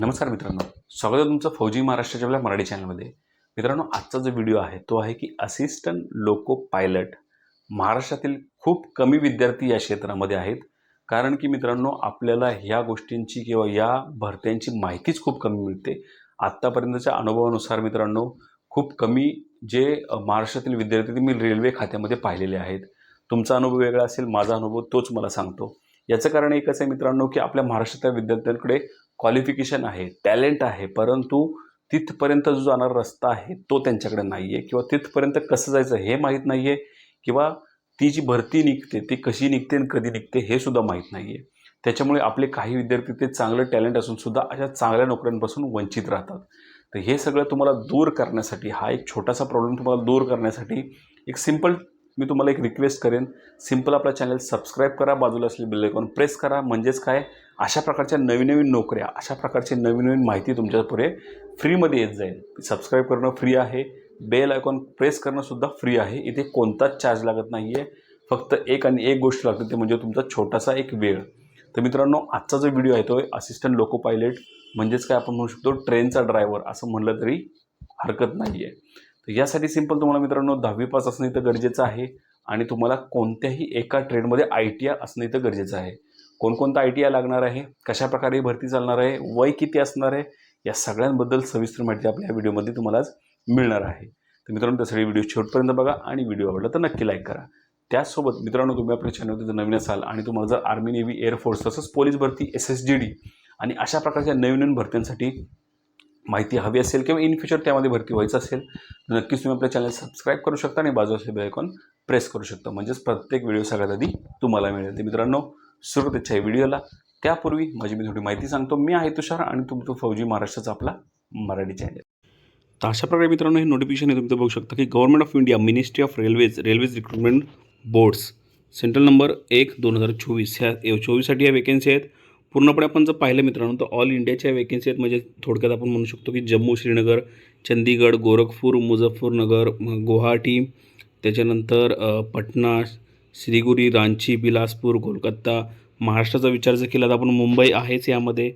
नमस्कार मित्रांनो. स्वागत आहे तुमचं फौजी महाराष्ट्राच्या आपल्या मराठी चॅनलमध्ये. मित्रांनो आजचा जो व्हिडिओ आहे तो आहे की असिस्टंट लोको पायलट महाराष्ट्रातील खूप कमी विद्यार्थी या क्षेत्रामध्ये आहेत. कारण की मित्रांनो आपल्याला ह्या गोष्टींची किंवा या भरत्यांची माहितीच खूप कमी मिळते. आत्तापर्यंतच्या अनुभवानुसार मित्रांनो खूप कमी जे महाराष्ट्रातील विद्यार्थी ते मी रेल्वे खात्यामध्ये पाहिलेले आहेत. तुमचा अनुभव वेगळा असेल माझा अनुभव तोच मला सांगतो. याचं कारण एकच आहे मित्रांनो की आपल्या महाराष्ट्रातल्या विद्यार्थ्यांकडे क्वालिफिकेशन आहे टॅलेंट आहे परंतु तिथपर्यंत जो जाणारा रस्ता आहे तो त्यांच्याकडे नाही आहे किंवा तिथपर्यंत कसं जायचं हे माहीत नाही आहे किंवा ती जी भरती निघते ती कशी निघते आणि कधी निघते हे सुद्धा माहीत नाही आहे त्याच्यामुळे आपले काही विद्यार्थी ते चांगलं टॅलेंट असूनसुद्धा अशा चांगल्या नोकऱ्यांपासून वंचित राहतात. तर हे सगळं तुम्हाला दूर करण्यासाठी हा एक छोटासा प्रॉब्लेम तुम्हाला दूर करण्यासाठी एक सिंपल मी तुम्हाला एक रिक्वेस्ट करेन. सिंपल आपला चॅनल सबस्क्राईब करा बाजूला असले बेल आयकॉन प्रेस करा. म्हणजेच काय? अशा प्रकारच्या नवीन नवीन नोकऱ्या अशा प्रकारची नवीन नवीन माहिती तुमच्यापुढे फ्रीमध्ये येत जाईल. सबस्क्राईब करणं फ्री आहे. बेल आयकॉन प्रेस करणंसुद्धा फ्री आहे. इथे कोणताच चार्ज लागत नाही आहे फक्त एक आणि एक गोष्ट लागते ते म्हणजे तुमचा छोटासा एक वेळ. तर मित्रांनो आजचा जो व्हिडिओ आहे तो असिस्टंट लोको पायलट म्हणजेच काय आपण म्हणू शकतो ट्रेनचा ड्रायव्हर असं म्हणलं तरी हरकत नाही आहे यासाठी सिंपल तुम्हाला मित्रांनो दहावी पास असणं इथं गरजेचं आहे. आणि तुम्हाला कोणत्याही एका ट्रेडमध्ये आय टी आय असणं इथं गरजेचं आहे. कोणकोणता आय टी आय लागणार आहे कशाप्रकारे प्रकारे भरती चालणार आहे वय किती असणार आहे या सगळ्यांबद्दल सविस्तर माहिती आपल्या या व्हिडिओमध्ये तुम्हाला आज मिळणार आहे. तर मित्रांनो त्यासाठी व्हिडिओ शेवटपर्यंत बघा आणि व्हिडिओ आवडला तर नक्की लाईक करा. त्याचसोबत मित्रांनो तुम्ही आपल्या चॅनलवरती जर नवीन असाल आणि तुम्हाला जर आर्मी नेव्ही एअरफोर्स तसंच पोलीस भरती एस एस जी डी आणि अशा प्रकारच्या नवीन नवीन भरत्यांसाठी माहिती हवी असेल किंवा इन फ्युचर त्यामध्ये भरती व्हायचं असेल तर नक्कीच तुम्ही आपल्या चॅनल सबस्क्राईब करू शकता आणि बाजू असलेले प्रेस करू शकता. म्हणजेच प्रत्येक व्हिडिओ सगळ्यात आधी तुम्हाला मिळेल. तर मित्रांनो सुरू त्याच्या व्हिडिओला त्यापूर्वी माझी मी थोडी माहिती सांगतो. मी आहे तुषार आणि तुमचं फौजी महाराष्ट्राचा आपला मराठी चॅनल तर अशा प्रकारे मित्रांनो हे नोटिफिकेशन आहे तुम्ही बघू शकता की government of India ministry of railways railways recruitment boards central number एक दोन हजार चोवीस. ह्या चोवीससाठी या वेकेन्सी आहेत. पूर्णपणे आपण जर पाहिलं मित्रांनो तर ऑल इंडियाच्या वेकेन्सी आहेत. म्हणजे थोडक्यात आपण म्हणू शकतो की जम्मू श्रीनगर चंदीगड गोरखपूर मुझफ्फरनगर गुवाहाटी त्याच्यानंतर पटना श्रीगुरी रांची बिलासपूर कोलकाता महाराष्ट्राचा विचार जर केला तर आपण मुंबई आहेच यामध्ये.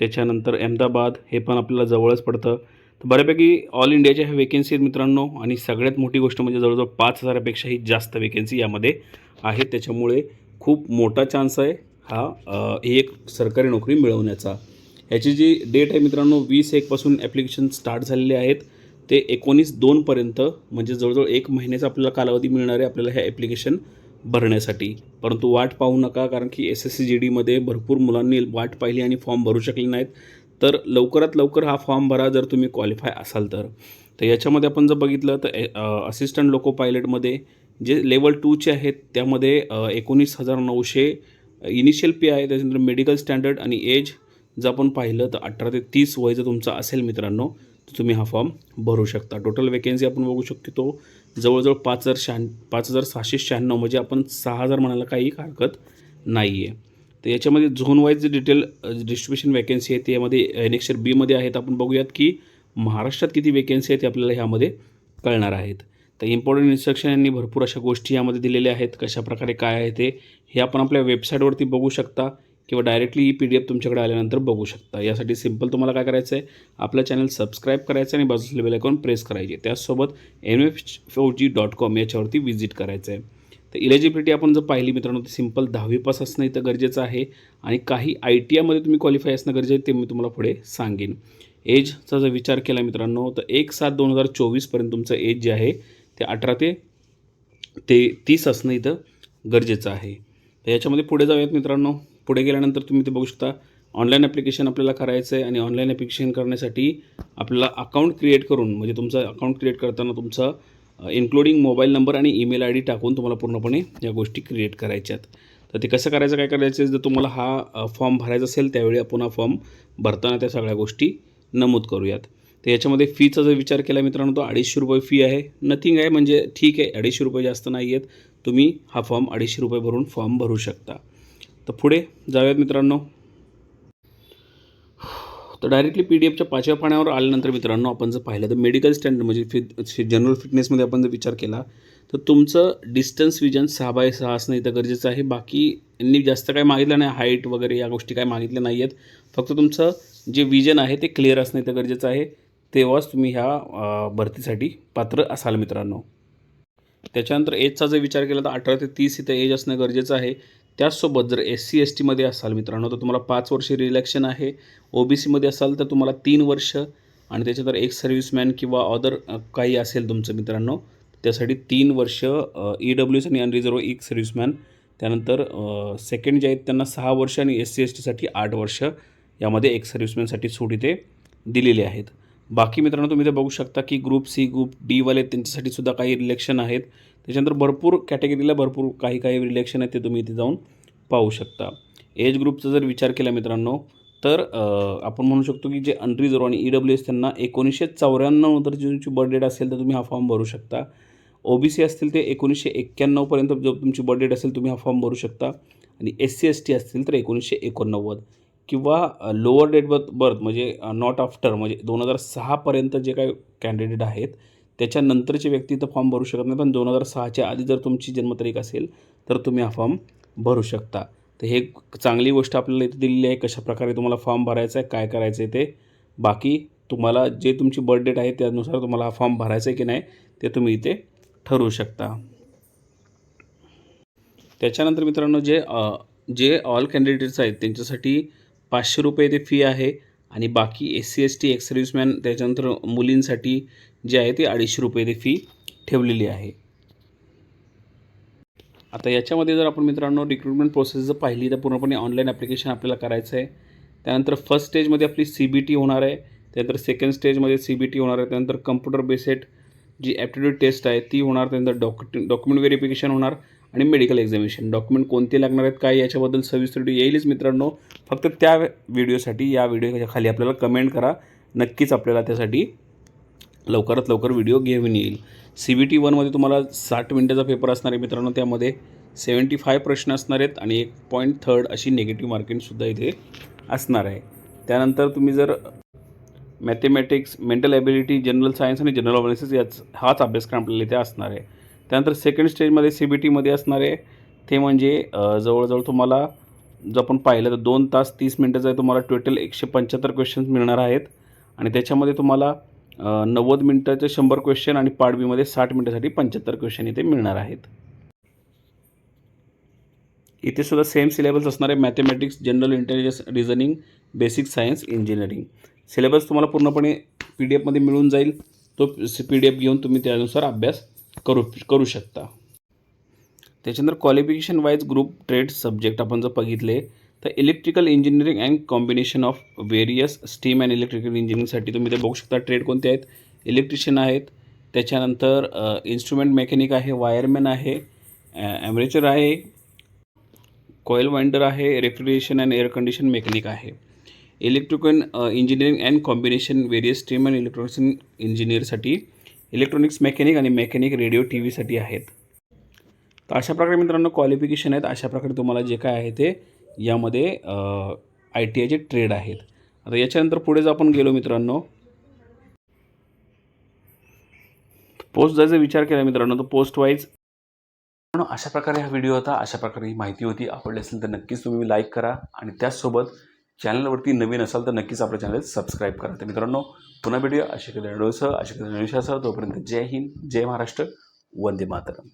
त्याच्यानंतर अहमदाबाद हे पण आपल्याला जवळच पडतं. तर बऱ्यापैकी ऑल इंडियाच्या ह्या वेकेन्सी आहेत मित्रांनो. आणि सगळ्यात मोठी गोष्ट म्हणजे जवळजवळ पाच हजारापेक्षाही जास्त वेकेन्सी यामध्ये आहेत. त्याच्यामुळे खूप मोठा चान्स आहे. हा ही एक सरकारी नोकरी मिळवण्याचा. ह्याची जी डेट आहे मित्रांनो वीस एकपासून ॲप्लिकेशन स्टार्ट झालेले आहेत. ते एकोणीस दोनपर्यंत म्हणजे जवळजवळ एक महिन्याचा आपल्याला कालावधी मिळणार आहे आपल्याला हे ॲप्लिकेशन भरण्यासाठी. परंतु वाट पाहू नका कारण की एस एस सी जी डीमध्ये भरपूर मुलांनी वाट पाहिली आणि फॉर्म भरू शकले नाहीत. तर लवकरात लवकर हा फॉर्म भरा जर तुम्ही क्वालिफाय असाल तर. तर याच्यामध्ये आपण जर बघितलं तर असिस्टंट लोको पायलटमध्ये जे लेवल टूचे आहेत त्यामध्ये एकोणीस हजार नऊशे इनिशियल पे आहे त्याच्यानंतर मेडिकल स्टँडर्ड आणि एज जर आपण पाहिलं तर अठरा ते तीस वय जर तुमचं असेल मित्रांनो तर तुम्ही हा फॉर्म भरू शकता. टोटल वेकेन्सी आपण बघू शकतो तो जवळजवळ पाच हजार शहाण् पाच हजार सहाशे शहाण्णव म्हणजे आपण सहा हजार म्हणायला काही हरकत नाही आहे तर याच्यामध्ये झोन वाईज जे डिटेल डिस्ट्रीब्युशन वेकेन्सी आहे त्यामध्ये एनेक्शर बीमध्ये आहेत आपण बघूयात की महाराष्ट्रात किती वेकेन्सी आहेत ते आपल्याला ह्यामध्ये कळणार आहेत. तर इम्पॉर्टंट इन्स्ट्रक्शन यांनी भरपूर अशा गोष्टी यामध्ये दिलेल्या आहेत कशाप्रकारे काय आहे ते हे आपण आपल्या वेबसाईटवरती बघू शकता किंवा डायरेक्टली ही पी डी एफ तुमच्याकडे आल्यानंतर बघू शकता. यासाठी सिंपल तुम्हाला काय करायचं आहे आपलं चॅनल सबस्क्राईब करायचं आणि बाजूला बेल आयकॉन प्रेस करायचे. त्याचसोबत M F four G dot com याच्यावरती व्हिजिट करायचं आहे तर इलिजिबिलिटी आपण जर पाहिली मित्रांनो तर सिंपल दहावी पास असणं इथं गरजेचं आहे आणि काही आय टी आयमध्ये तुम्ही क्वालिफाय असणं गरजेचं आहे ते मी तुम्हाला पुढे सांगेन. एजचा जर विचार केला मित्रांनो तर एक सात दोन हजार चोवीसपर्यंत तुमचं एज जे आहे ते अठरा ते ते तीस असणं इथं गरजेचं आहे. तर याच्यामध्ये पुढे जाऊयात मित्रांनो. पुढे गेल्यानंतर तुम्ही ते बघू शकता. ऑनलाईन ॲप्लिकेशन आपल्याला करायचं आहे आणि ऑनलाईन ॲप्लिकेशन करण्यासाठी आपल्याला अकाउंट क्रिएट करून म्हणजे तुमचं अकाउंट क्रिएट करताना तुमचं इन्क्लुडिंग मोबाईल नंबर आणि ईमेल आय डी टाकून तुम्हाला पूर्णपणे या गोष्टी क्रिएट करायच्या आहेत. तर ते कसं करायचं काय करायचं जर तुम्हाला हा फॉर्म भरायचा असेल त्यावेळी आपण हा फॉर्म भरताना त्या सगळ्या गोष्टी नमूद करूयात. तर याच्यामध्ये फीचा जर विचार केला मित्रांनो तो अडीचशे रुपये फी आहे. नथिंग आहे म्हणजे ठीक आहे अडीचशे रुपये जास्त नाही आहेत. तुम्ही हा फॉर्म अडीचशे रुपये भरून फॉर्म भरू शकता. तर पुढे जाऊयात मित्रांनो. तर डायरेक्टली पी डी एफच्या पाचव्या पाण्यावर आल्यानंतर मित्रांनो आपण जर पाहिलं तर मेडिकल स्टँडर्ड म्हणजे फिट जनरल फिटनेसमध्ये आपण जर विचार केला तर तुमचं डिस्टन्स विजन सहा बाय सहा असणं इथं गरजेचं आहे. बाकी यांनी जास्त काय मागितलं नाही हाईट वगैरे या गोष्टी काय मागितल्या नाही आहेत फक्त तुमचं जे विजन आहे ते क्लिअर असणं इथं गरजेचं आहे. तेव्हाच तुम्ही ह्या भरतीसाठी पात्र असाल मित्रांनो. त्याच्यानंतर एजचा जर विचार केला तर अठरा ते तीस इथं एज असणं गरजेचं आहे. त्याचसोबत जर एस सी एस टीमध्ये असाल मित्रांनो तर तुम्हाला पाच वर्ष रिलॅक्शन आहे. ओ बी सीमध्ये असाल तर तुम्हाला तीन वर्ष आणि त्याच्यानंतर एक सर्व्हिसमॅन किंवा अदर काही असेल तुमचं मित्रांनो त्यासाठी तीन वर्ष ई डब्ल्यू एस आणि अनरिझर्व एक सर्व्हिसमॅन त्यानंतर सेकंड जे आहेत त्यांना सहा वर्ष आणि एस सी एस टीसाठी आठ वर्ष यामध्ये एक सर्व्हिसमॅनसाठी सूट इथे दिलेली आहेत. बाकी मित्रांनो तुम्ही इथे बघू शकता की ग्रुप सी ग्रुप डीवाले त्यांच्यासाठी सुद्धा काही रिलेक्शन आहेत. त्याच्यानंतर भरपूर कॅटेगरीला भरपूर काही काही रिलेक्शन आहेत ते तुम्ही इथे जाऊन पाहू शकता. एज ग्रुपचा जर विचार केला मित्रांनो तर आपण म्हणू शकतो की जे अनरिझर्व आणि ई डब्ल्यू एस त्यांना एकोणीसशे चौऱ्याण्णव नंतर जी तुमची बर्थ डेट असेल तर तुम्ही हा फॉर्म भरू शकता. ओ बी सी असतील ते एकोणीसशे एक्क्याण्णवपर्यंत जो तुमची बर्थ डेट असेल तुम्ही हा फॉर्म भरू शकता. आणि एस सी एस टी असतील तर एकोणीसशे एकोणनव्वद. किंवा लोअर डेट बर्थ बर्थ म्हणजे नॉट आफ्टर म्हणजे दोन हजार सहापर्यंत जे काही कॅन्डिडेट आहेत त्याच्यानंतरची व्यक्ती तर फॉर्म भरू शकत नाही. पण दोन हजार सहाच्या आधी जर तुमची जन्मतारीख असेल तर तुम्ही हा फॉर्म भरू शकता. तर हे चांगली गोष्ट आपल्याला इथे दिलेली आहे कशाप्रकारे तुम्हाला फॉर्म भरायचा आहे काय करायचं आहे ते. बाकी तुम्हाला जे तुमची बर्थ डेट आहे त्यानुसार तुम्हाला हा फॉर्म भरायचा आहे की नाही ते तुम्ही इथे ठरवू शकता. त्याच्यानंतर मित्रांनो जे जे ऑल कॅन्डिडेट्स आहेत त्यांच्यासाठी पाचशे रुपये ते फी आहे. आणि बाकी S C S T ex serviceman त्याच्यानंतर मुलींसाठी जे आहे ते अडीचशे रुपये ते फी ठेवलेली आहे. आता याच्यामध्ये जर आपण मित्रांनो रिक्रुटमेंट प्रोसेस जर पाहिली तर पूर्णपणे ऑनलाईन ॲप्लिकेशन आपल्याला करायचं आहे. त्यानंतर फर्स्ट स्टेजमध्ये आपली सी बी टी होणार आहे. त्यानंतर सेकंड स्टेजमध्ये सी बी टी होणार आहे. त्यानंतर कम्प्युटर बेसेड जी ॲप्टिट्यूड टेस्ट आहे ती होणार. त्यानंतर डॉक्यु डॉक्युमेंट व्हेरिफिकेशन होणार. आणि मेडिकल एक्झामिनेशन डॉक्युमेंट कोणते लागणार आहेत काय याच्याबद्दल सविस्तर व्हिडिओ येईलच मित्रांनो. फक्त त्या व्हिडिओसाठी या व्हिडिओच्या खाली आपल्याला कमेंट करा. नक्कीच आपल्याला त्यासाठी लवकरात लवकर व्हिडिओ घेऊन येईल. सी बी टी वनमध्ये तुम्हाला साठ मिनटाचा पेपर असणार आहे मित्रांनो. त्यामध्ये सेवन्टी फाय प्रश्न असणार आहेत आणि एक पॉईंट थर्ड अशी निगेटिव्ह मार्किंगसुद्धा इथे असणार आहे. त्यानंतर तुम्ही जर mathematics mental ability general science आणि जनरल अवेअरनेसेस याच हाच अभ्यासक्रम आपल्याला इथे असणार आहे. त्यानंतर सेकंड स्टेजमध्ये सी बी टीमध्ये असणारे ते म्हणजे जवळजवळ तुम्हाला जर आपण पाहिलं तर दोन तास तीस मिनटाचं आहे तुम्हाला टोटल एकशे पंच्याहत्तर क्वेश्चन्स मिळणार आहेत. आणि त्याच्यामध्ये तुम्हाला नव्वद मिनटाचे शंभर क्वेश्चन आणि पार्ट बीमध्ये साठ मिनटासाठी पंच्याहत्तर क्वेश्चन इथे मिळणार आहेत. इथे सुद्धा सेम सिलेबस असणार आहे mathematics general intelligence reasoning basic science engineering syllabus तुम्हाला पूर्णपणे पी डी एफमध्ये मिळून जाईल. तो पी डी एफ घेऊन तुम्ही त्यानुसार अभ्यास करू करू शकता. त्याच्यानंतर qualification wise group trade subject आपण जर बघितले तर electrical engineering and combination of various steam and electrical इंजिनिअरिंगसाठी तुम्ही ते बघू शकता ट्रेड कोणते आहेत? इलेक्ट्रिशियन आहेत. त्याच्यानंतर इन्स्ट्रुमेंट मेकॅनिक आहे वायरमॅन आहे ॲम्बरेचर आहे. कॉईल वाइंडर आहे refrigeration and air condition mechanic आहे. Electrical engineering and combination various stream and electronics इंजिनिअरसाठी electronics mechanic आणि मेकॅनिक रेडिओ टी व्हीसाठी आहेत. तर अशा प्रकारे मित्रांनो क्वालिफिकेशन आहेत. अशा प्रकारे तुम्हाला जे काय आहे ते यामध्ये आय टी आयचे ट्रेड आहेत. आता याच्यानंतर पुढे जर आपण गेलो मित्रांनो. पोस्ट जायचा विचार केला मित्रांनो तर पोस्ट वाईज अशा प्रकारे हा व्हिडिओ होता. अशा प्रकारे ही माहिती होती. आवडली असेल तर नक्कीच तुम्ही लाईक करा. आणि त्याचसोबत चॅनलवरती नवीन असाल तर नक्कीच आपल्या चॅनल सबस्क्राईब करा. तर मित्रांनो पुन्हा भेटूया. अशा व्हिडिओसह अशा व्हिडिओसह तोपर्यंत जय हिंद जय महाराष्ट्र वंदे मातरम.